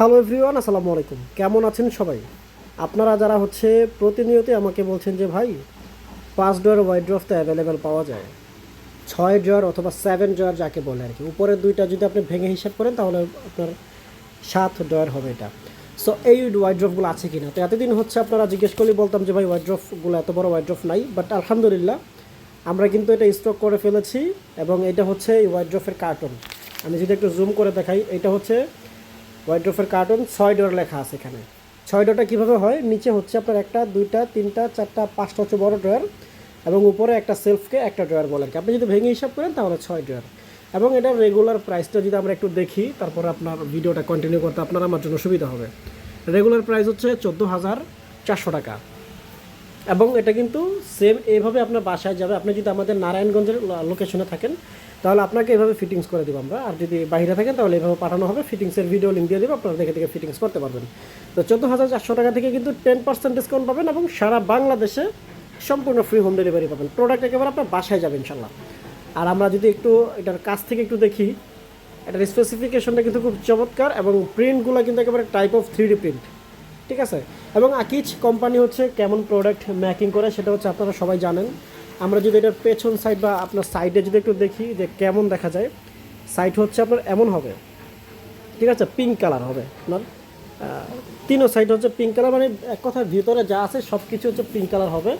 Hello everyone, আসসালামু আলাইকুম। কেমন আছেন সবাই? আপনারা যারা হচ্ছে প্রতিনিয়তই আমাকে বলছেন যে, ভাই, পাঁচ ড্রয়ার ওয়াইড ড্রফ তো অ্যাভেলেবেল পাওয়া যায়। ছয় ড্রয়ার অথবা সেভেন ড্রয়ার যাকে বলে আর কি উপরের দুইটা যদি আপনি ভেঙে হিসাব করেন, তাহলে আপনার সাত ড্রয়ার হবে এটা। সো এই হোয়াইট ড্রফগুলো আছে কিনা? তো এতদিন হচ্ছে আপনারা জিজ্ঞেস করলেই বলতাম যে, ভাই হোয়াইট ড্রফগুলো এত বড় হোয়াইট ড্রফ নাই। বাট আলহামদুলিল্লাহ, আমরা কিন্তু এটা স্টক করে ফেলেছি এবং এটা হচ্ছে এই হোয়াইট ড্রফের কার্টন আমি যদি একটু জুম করে দেখাই, এটা হচ্ছে হোয়াইট ড্রফের কার্টন ছয় ডোর লেখা আছে এখানে। ছয় ডোরটা কীভাবে হয়? নিচে হচ্ছে আপনার একটা, দুইটা, তিনটা, চারটা, পাঁচটা হচ্ছে বড় ড্রয়ার এবং উপরে একটা সেলফকে একটা ড্রয়ার বলেন আপনি যদি ভেঙে হিসাব করেন তাহলে ছয় ড্রয়ার এবং এটার রেগুলার প্রাইসটা যদি আমরা একটু দেখি, তারপর আপনার ভিডিওটা কন্টিনিউ করতে আপনার আমার জন্য সুবিধা হবে। রেগুলার প্রাইস হচ্ছে চোদ্দ হাজার চারশো টাকা। এবং এটা কিন্তু সেম এইভাবে আপনার বাসায় যাবে। আপনি যদি আমাদের নারায়ণগঞ্জের লোকেশনে থাকেন, তাহলে আপনাকে এভাবে ফিটিংস করে দেবো আমরা। আর যদি বাইরে থাকেন, তাহলে এভাবে পাঠানো হবে। ফিটিংসের ভিডিও লিঙ্ক দিয়ে দেবো, আপনারা দেখে দেখে ফিটিংস করতে পারবেন। তো চোদ্দ হাজার চারশো টাকা থেকে কিন্তু টেন পার্সেন্ট ডিসকাউন্ট পাবেন এবং সারা বাংলাদেশে সম্পূর্ণ ফ্রি হোম ডেলিভারি পাবেন। প্রোডাক্ট একেবারে আপনার বাসায় যাবে, ইনশাল্লাহ। আর আমরা যদি একটু এটার কাছ থেকে একটু দেখি, এটার স্পেসিফিকেশনটা কিন্তু খুব চমৎকার এবং প্রিন্টগুলো কিন্তু একেবারে টাইপ অফ থ্রি প্রিন্ট ঠিক আছে? এবং আকিজ কোম্পানি হচ্ছে কেমন প্রোডাক্ট ম্যাকিং করে সেটা হচ্ছে আপনারা সবাই জানেন। আমরা যদি এটার পেছন সাইড বা আপনার সাইডে যদি একটু দেখি যে কেমন দেখা যায় সাইড হচ্ছে আপনার এমন হবে। ঠিক আছে? পিঙ্ক কালার হবে আপনার। তিনও সাইড হচ্ছে পিঙ্ক কালার মানে এক কথার ভিতরে যা আছে সব কিছু হচ্ছে পিঙ্ক কালার হবে।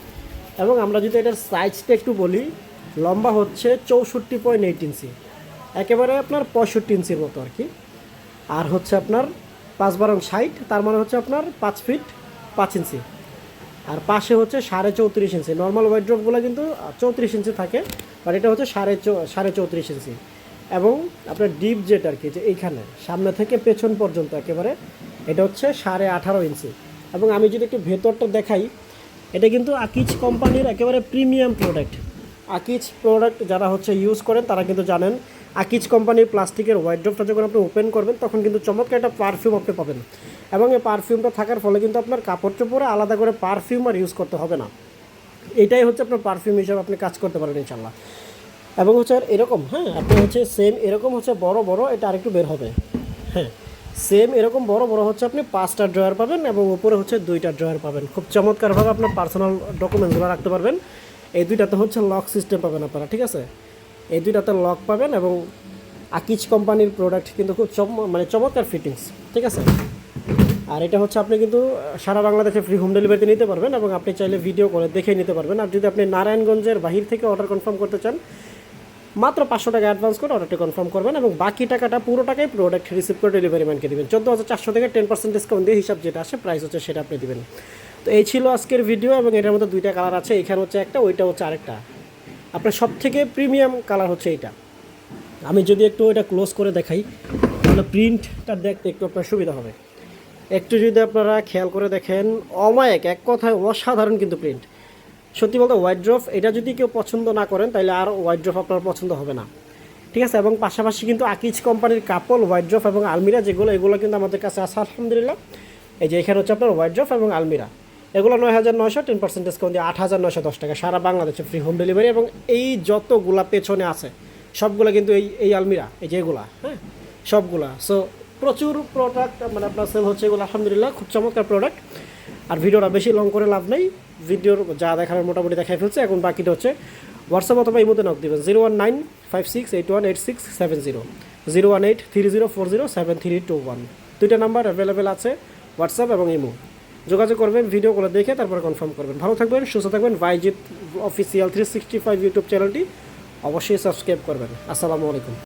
এবং আমরা যদি এটার সাইজটা একটু বলি, লম্বা হচ্ছে চৌষট্টি পয়েন্ট এইট ইঞ্চি একেবারে আপনার পঁয়ষট্টি ইঞ্চির মতো আর কি। আর হচ্ছে আপনার পাঁচ বারং ষাট, তার মানে হচ্ছে আপনার পাঁচ ফিট পাঁচ ইঞ্চি। আর পাশে হচ্ছে সাড়ে চৌত্রিশ ইঞ্চি। নর্মাল ওয়াইড্রপগুলো কিন্তু চৌত্রিশ ইঞ্চি থাকে আর এটা হচ্ছে সাড়ে সাড়ে চৌত্রিশ ইঞ্চি। এবং আপনার ডিপ জেট আর কি, যে এইখানে, সামনে থেকে পেছন পর্যন্ত একেবারে, এটা হচ্ছে সাড়ে আঠারো ইঞ্চি। এবং আমি যদি একটু ভেতরটা দেখাই, এটা কিন্তু আকিজ কোম্পানির একেবারে প্রিমিয়াম প্রোডাক্ট আকিজ প্রোডাক্ট যারা হচ্ছে ইউজ করেন, তারা কিন্তু জানেন আকিজ কোম্পানির প্লাস্টিকের ওয়াইড্রপটা যখন আপনি ওপেন করবেন, তখন কিন্তু চমৎকার একটা পারফিউম আপনি পাবেন। এবং এই পারফিউমটা থাকার ফলে কিন্তু আপনার কাপড় চোপড়ে আলাদা করে পারফিউম আর ইউজ করতে হবে না। এটাই হচ্ছে আপনার পারফিউম হিসাবে আপনি কাজ করতে পারেন ইনশাল্লাহ এবং হচ্ছে আর এরকম হ্যাঁ আপনি হচ্ছে সেম এরকম হচ্ছে বড় বড়, এটা আরেকটু বের হবে। হ্যাঁ সেম এরকম বড় বড় হচ্ছে আপনি পাঁচটা ড্রয়ার পাবেন এবং উপরে হচ্ছে দুইটা ড্রয়ার পাবেন। খুব চমৎকারভাবে আপনার পার্সোনাল ডকুমেন্টসগুলো রাখতে পারবেন। এই দুইটাতে হচ্ছে লক সিস্টেম পাবেন আপনারা, ঠিক আছে? এই দুইটাতে লক পাবেন এবং আকিজ কোম্পানির প্রোডাক্ট কিন্তু খুব চম মানে চমৎকার ফিটিংস ঠিক আছে? আর এটা হচ্ছে আপনি কিন্তু সারা বাংলাদেশে ফ্রি হোম ডেলিভারিতে নিতে পারবেন এবং আপনি চাইলে ভিডিও করে দেখে নিতে পারবেন। আর যদি আপনি নারায়ণগঞ্জের বাহির থেকে অর্ডার কনফার্ম করতে চান, মাত্র পাঁচশো টাকা অ্যাডভান্স করে অর্ডারটি কনফার্ম করবেন এবং বাকি টাকাটা পুরো টাকাই প্রোডাক্ট রিসিভ করে ডেলিভারি ম্যানকে দেবেন। চোদ্দ হাজার চারশো থেকে টেন পার্সেন্ট ডিসকাউন্ট দিয়ে হিসাব যেটা আসে প্রাইস হচ্ছে সেটা আপনি দেবেন। তো এই ছিল আজকের ভিডিও এবং এটার মধ্যে দুইটা কালার আছে। এখানে হচ্ছে একটা, ওইটা হচ্ছে আরেকটা। আপনার সব থেকে প্রিমিয়াম কালার হচ্ছে এইটা। আমি যদি একটু এটা ক্লোজ করে দেখাই, তাহলে প্রিন্টটা দেখতে একটু আপনার সুবিধা হবে। একটু যদি আপনারা খেয়াল করে দেখেন, অমায়িক, এক কথায় অসাধারণ কিন্তু প্রিন্ট সত্যি বলতে হোয়াইট ড্রফ এটা যদি কেউ পছন্দ না করেন, তাহলে আর হোয়াইট ড্রফ আপনার পছন্দ হবে না। ঠিক আছে? এবং পাশাপাশি কিন্তু আকিজ কোম্পানির কাপল হোয়াইট ড্রফ এবং আলমিরা যেগুলো, এগুলো কিন্তু আমাদের কাছে আছে, আলহামদুলিল্লাহ। এই যে এখানে হচ্ছে আপনার হোয়াইট ড্রফ এবং আলমিরা। এগুলো নয় হাজার নয়শো টেন পার্সেন্ট ডিসকাউন্ট দিয়ে আট হাজার নয়শো দশ টাকা। সারা বাংলাদেশে ফ্রি হোম ডেলিভারি এবং এই যতগুলা পেছনে আছে, সবগুলো কিন্তু এই এই আলমিরা, এই যে এগুলা হ্যাঁ? সবগুলা। সো প্রচুর প্রোডাক্ট মানে আপনার সেল হচ্ছে এগুলো, আলহামদুলিল্লাহ, খুব চমৎকার প্রোডাক্ট আর ভিডিওটা বেশি লং করে লাভ নেই। ভিডিওর যা দেখার মোটামুটি দেখাই ফেলছে। এখন বাকিটা হচ্ছে হোয়াটসঅ্যাপ অথবা মধ্যে নক দেবেন। Zero one nine five six eight one eight six seven zero zero one eight three zero four zero seven three two one দুইটা নাম্বার অ্যাভেলেবেল আছে হোয়াটসঅ্যাপ এবং ইমো। যোগাযোগ করবেন ভিডিওগুলো দেখে তারপরে কনফার্ম করবেন। ভালো থাকবেন, সুস্থ থাকবেন বাইজিৎ official three sixty five YouTube চ্যানেলটি অবশ্যই সাবস্ক্রাইব করবেন। আসসালামু আলাইকুম।